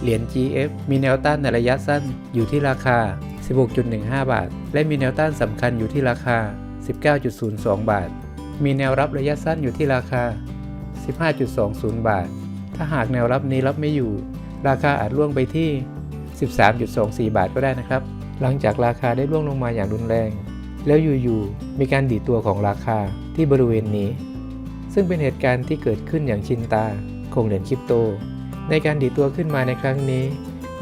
เหรียญ GF มีแนวต้านในระยะสั้นอยู่ที่ราคา 16.15 บาท และมีแนวต้านสำคัญอยู่ที่ราคา 19.02 บาท มีแนวรับระยะสั้นอยู่ที่ราคา 15.20 บาท ถ้าหากแนวรับนี้รับไม่อยู่ ราคาอาจล่วงไปที่ 13.24 บาทก็ได้นะครับ หลังจากราคาได้ร่วงลงมาอย่างรุนแรง แล้วอยู่ๆมีการดีดตัวของราคาที่บริเวณนี้ ซึ่งเป็นเหตุการณ์ที่เกิดขึ้นอย่างชินตาของเหรียญคริปโต ในการดีตัวขึ้นมาในครั้งนี้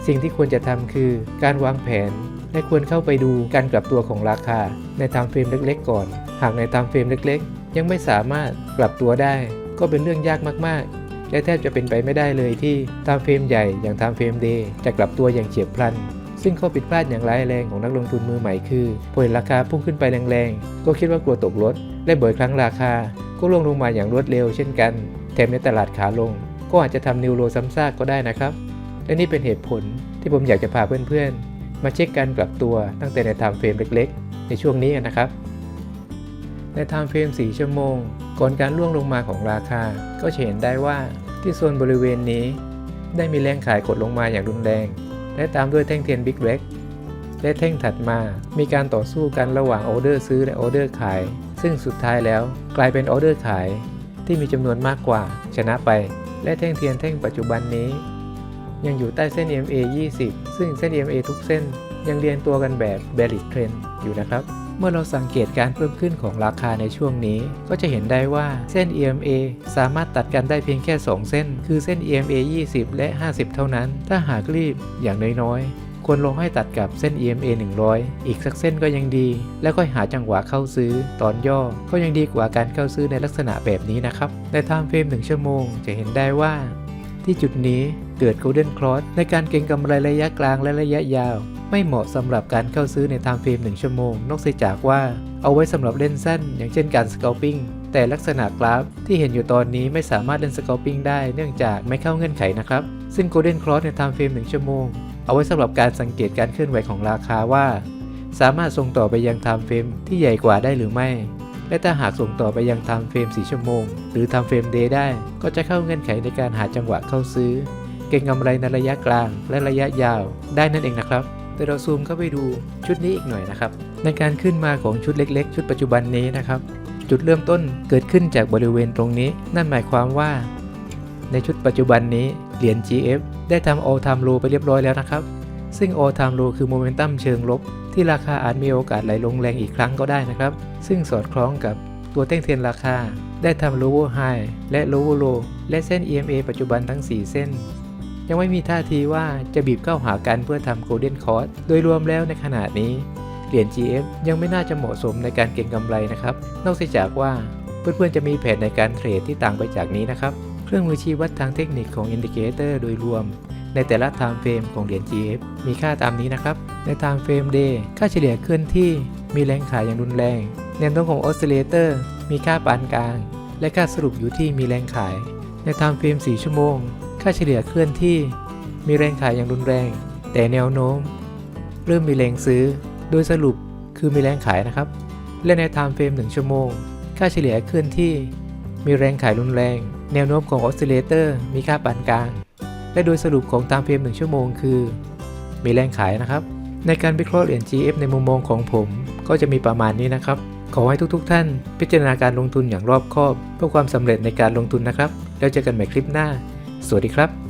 สิ่งที่ควรจะทำคือการวางแผน และควรเข้าไปดูการกลับตัวของราคา ในไทม์เฟรมเล็กๆ ก่อน หากในไทม์เฟรมเล็กๆ ยังไม่สามารถกลับตัวได้ ก็เป็นเรื่องยากมากๆ และแทบจะเป็นไปไม่ได้เลยที่ไทม์เฟรมใหญ่อย่างไทม์เฟรมเดย์จะกลับตัวอย่างเฉียบพลันซึ่งข้อผิดพลาดอย่างร้ายแรงของนักลงทุนมือใหม่คือพอเห็นราคาพุ่งขึ้นไปแรงๆ ก็คิดว่ากลัวตกรถ และบ่อยครั้งราคา ก็ร่วงลงมาอย่างรวดเร็วเช่นกัน แถมในตลาดขาลง ก็อาจจะทำนิวโรซ้ำซากก็ได้นะครับ และนี่เป็นเหตุผลที่ผมอยากจะพาเพื่อนๆ มาเช็คการกลับตัวตั้งแต่ในไทม์เฟรมเล็กๆ ในช่วงนี้นะครับ ในไทม์เฟรม 4 ชั่วโมง ก่อนการล่วงลงมาของราคา ก็จะเห็นได้ว่าที่โซนบริเวณนี้ ได้มีแรงขายกดลงมาอย่างรุนแรง และตามด้วยแท่งเทียนบิ๊กเร็กและแท่งถัดมามีการต่อสู้กันระหว่างออเดอร์ซื้อและออเดอร์ขาย ซึ่งสุดท้ายแล้วกลายเป็นออเดอร์ขายที่มีจำนวนมากกว่าชนะไป และแท่งเทียนแท่งปัจจุบันนี้ ยังอยู่ใต้เส้น EMA 20 ซึ่งเส้น EMA ทุกเส้นยังเรียงตัวกันแบบ bearish trend อยู่นะครับ เมื่อเราสังเกตการเพิ่มขึ้นของราคาในช่วงนี้ ก็จะเห็นได้ว่าเส้น EMA สามารถตัดกันได้เพียงแค่ 2 เส้น คือเส้น EMA 20 และ 50 เท่านั้น ถ้าหากรีบอย่างน้อยๆ ควรลงให้ตัดกับเส้น EMA 100 อีกสักเส้นก็ยังดี แล้วก็หาจังหวะเข้าซื้อ ตอนย่อก็ยังดีกว่าการเข้าซื้อในลักษณะแบบนี้นะครับในไทม์เฟรม1ชั่วโมงจะเห็นได้ว่า ที่จุดนี้เกิด Golden Cross ในการเก็งกำไรระยะกลางและระยะยาว ไม่เหมาะสำหรับการเข้าซื้อในไทม์เฟรม1ชั่วโมง นอกจากว่าเอาไว้สำหรับเล่นสั้น อย่างเช่นการ scalping แต่ลักษณะกราฟที่เห็นอยู่ตอนนี้ไม่สามารถเล่น scalping ได้เนื่องจากไม่เข้าเงื่อนไขนะครับ ซึ่ง Golden Cross ในไทม์เฟรม1ชั่วโมง เอาไว้สำหรับการสังเกตการเคลื่อนไหวของราคาว่า สามารถส่งต่อไปยังไทม์เฟรมที่ใหญ่กว่าได้หรือไม่ และถ้าหากส่งต่อไปยังไทม์เฟรม4ชั่วโมง หรือไทม์เฟรมเดย์ได้ ก็จะเข้าเงื่อนไขในการหาจังหวะเข้าซื้อ เก็งกำไรในระยะกลางและระยะยาว ได้นั่นเองนะครับแต่เราซูมเข้าไปดูชุดนี้อีกหน่อยนะครับ ในการขึ้นมาของชุดเล็ก ๆ ชุดปัจจุบันนี้นะครับจุดเริ่มต้นเกิดขึ้นจากบริเวณตรงนี้ นั่นหมายความว่า ในชุดปัจจุบันนี้เหรียญ GF ได้ทำ all time low ไปเรียบร้อยแล้วนะครับ ซึ่ง all time low คือโมเมนตัมเชิงลบ ที่ราคาอาจมีโอกาสไหลลงแรงอีกครั้งก็ได้นะครับ ซึ่งสอดคล้องกับตัวแท่งเทียนราคา ได้ทำ lower high และ lower low และเส้น EMA ปัจจุบันทั้ง 4 เส้น ยังไม่มีท่าทีว่าจะบีบเข้าหากันเพื่อทำ golden cross โดยรวมแล้วในขณะนี้เหรียญ GF ยังไม่น่าจะเหมาะสมในการเก็งกำไรนะครับ นอกจากว่าเพื่อนๆจะมีแผนในการเทรดที่ต่างไปจากนี้นะครับ เครื่องมือชี้วัดทางเทคนิคของอินดิเคเตอร์โดยรวม ในแต่ละ time frame ของเหรียญ GF มีค่าตามนี้นะครับ ใน time frame day ค่าเฉลี่ยเคลื่อนที่มีแรงขายอย่างรุนแรง แนวโน้มของ oscillator มีค่าปานกลาง และค่าสรุปอยู่ที่มีแรงขาย ใน time frame 4ชั่วโมง ค่าเฉลี่ยเคลื่อนที่ มีแรงขายอย่างรุนแรง แต่แนวโน้ม เริ่มมีแรงซื้อ โดยสรุปคือมีแรงขายนะครับ และใน time frame 1ชั่วโมง ค่าเฉลี่ยเคลื่อนที่ มีแรงขายรุนแรง แนวโน้มของออสซิเลเตอร์ มีค่าปานกลาง และโดยสรุปของ time frame 1ชั่วโมงคือ มีแรงขายนะครับ ในการวิเคราะห์เหรียญ GF ในมุมมองของผม ก็จะมีประมาณนี้นะครับ ขอให้ทุกๆ ท่าน พิจารณาการลงทุนอย่างรอบคอบ เพื่อความสำเร็จในการลงทุนนะครับ แล้วเจอกันใหม่คลิปหน้า สวัสดีครับ